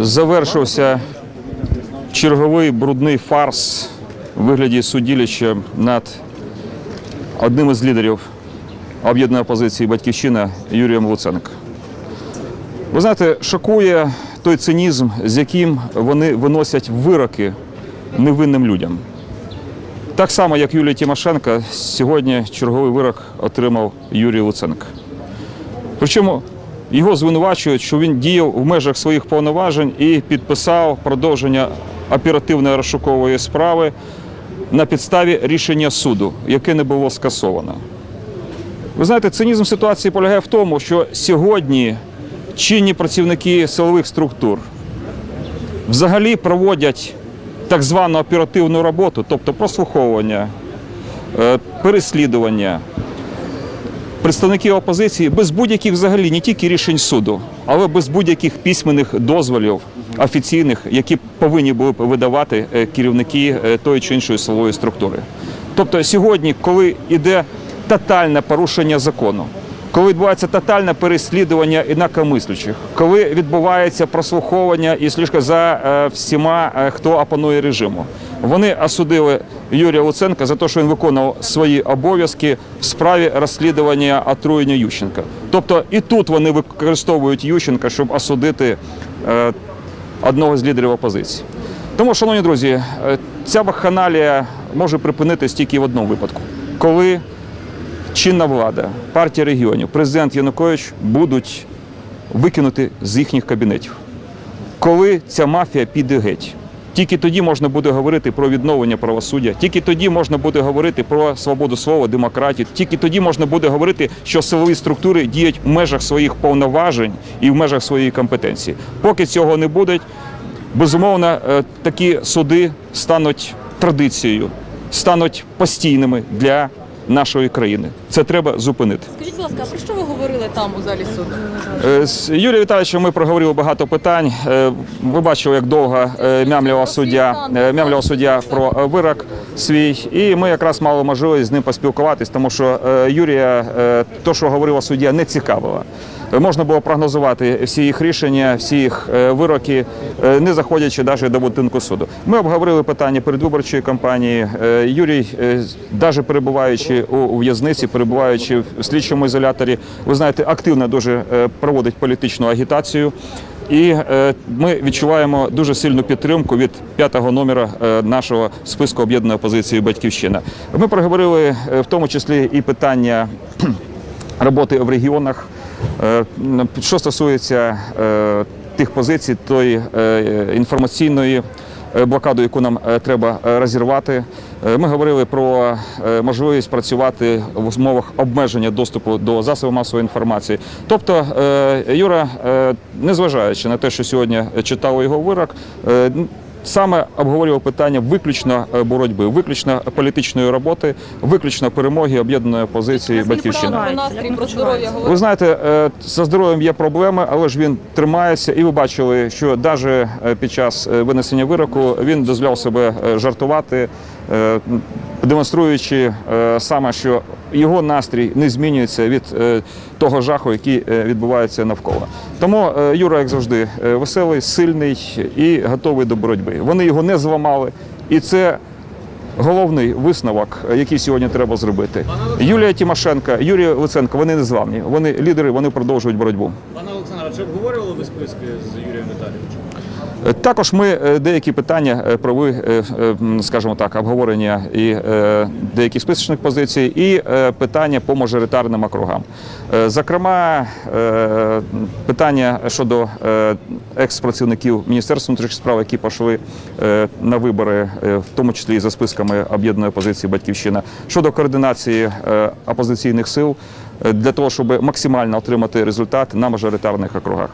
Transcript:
Завершився черговий брудний фарс у вигляді судилища над одним із лідерів об'єднаної опозиції Батьківщина Юрієм Луценко. Ви знаєте, шокує той цинізм, з яким вони виносять вироки невинним людям. Так само, як Юлія Тимошенко, сьогодні черговий вирок отримав Юрій Луценко. Причому його звинувачують, що він діяв в межах своїх повноважень і підписав продовження оперативної розшукової справи на підставі рішення суду, яке не було скасовано. Ви знаєте, цинізм ситуації полягає в тому, що сьогодні чинні працівники силових структур взагалі проводять так звану оперативну роботу, тобто прослуховування, е, переслідування, представники опозиції без будь-яких взагалі не тільки рішень суду, але без будь-яких письменних дозволів офіційних, які повинні були б видавати е, керівники е, тої чи іншої силової структури. Тобто сьогодні, коли йде тотальне порушення закону, коли відбувається тотальне переслідування інакомислячих, коли відбувається прослуховування і слідка за е, всіма, е, хто опанує режиму. Вони осудили Юрія Луценка за те, що він виконував свої обов'язки в справі розслідування отруєння Ющенка. Тобто і тут вони використовують Ющенка, щоб осудити е, одного з лідерів опозиції. Тому, шановні друзі, ця вакханалія може припинитись тільки в одному випадку, коли чинна влада, партія регіонів, президент Янукович будуть викинути з їхніх кабінетів. Коли ця мафія піде геть, тільки тоді можна буде говорити про відновлення правосуддя, тільки тоді можна буде говорити про свободу слова, демократію, тільки тоді можна буде говорити, що силові структури діють в межах своїх повноважень і в межах своєї компетенції. Поки цього не буде, безумовно, е, такі суди стануть традицією, стануть постійними для нашої країни. Це треба зупинити. Скажіть, будь ласка, а про що ви говорили там у залі суду? Е, З Юрієм Віталійовичем ми проговорили багато питань. Е, Ви бачили, як довго е, мямлював суддя, е, мямлював суддя про е, вирок свій. І ми якраз мали можливість з ним поспілкуватись, тому що е, Юрія, е, то, що говорила суддя, не цікавило. Е, Можна було прогнозувати всі їх рішення, всі їх е, вироки, е, не заходячи навіть до будинку суду. Ми обговорили питання передвиборчої кампанії. Е, Юрій, навіть перебуваючи у в'язниці, перебуваючи в слідчому ізоляторі, ви знаєте, активно дуже е, проводить політичну агітацію. І е, ми відчуваємо дуже сильну підтримку від п'ятого номера е, нашого списку об'єднаної опозиції Батьківщина. Ми проговорили в тому числі і питання роботи в регіонах. Що стосується тих позицій, тої інформаційної е, блокади, яку нам е, треба е, розірвати, ми говорили про можливість працювати в умовах обмеження доступу до засобів масової інформації. Тобто, Юра, незважаючи на те, що сьогодні читав його вирок, Саме обговорював питання виключно е, боротьби, виключно політичної роботи, виключно перемоги об'єднаної позиції батьківщини. Ви знаєте, за здоров'ям є проблеми, але ж він тримається. І ви бачили, що навіть під час е, винесення вироку він дозволяв себе е, жартувати, е, демонструючи е, саме, що його настрій не змінюється від е, того жаху, який е, відбувається навколо. Тому е, Юра, як завжди, е, веселий, сильний і готовий до боротьби. Вони його не зламали, і це головний висновок, е, який сьогодні треба зробити. Юлія Тимошенко, Юрій Луценко, вони не зламні. Вони лідери, вони продовжують боротьбу. Пане Олександре, чи обговорювали ви списки з Юрієм Віталійовичем? Також ми е, деякі питання е, провели, е, скажімо так, обговорення і деяких списочних позицій, і питання по мажоритарним округам. Зокрема, питання щодо екс-працівників Міністерства внутрішніх справ, які пішли на вибори, в тому числі і за списками об'єднаної опозиції Батьківщина, щодо координації опозиційних сил для того, щоб максимально отримати результат на мажоритарних округах.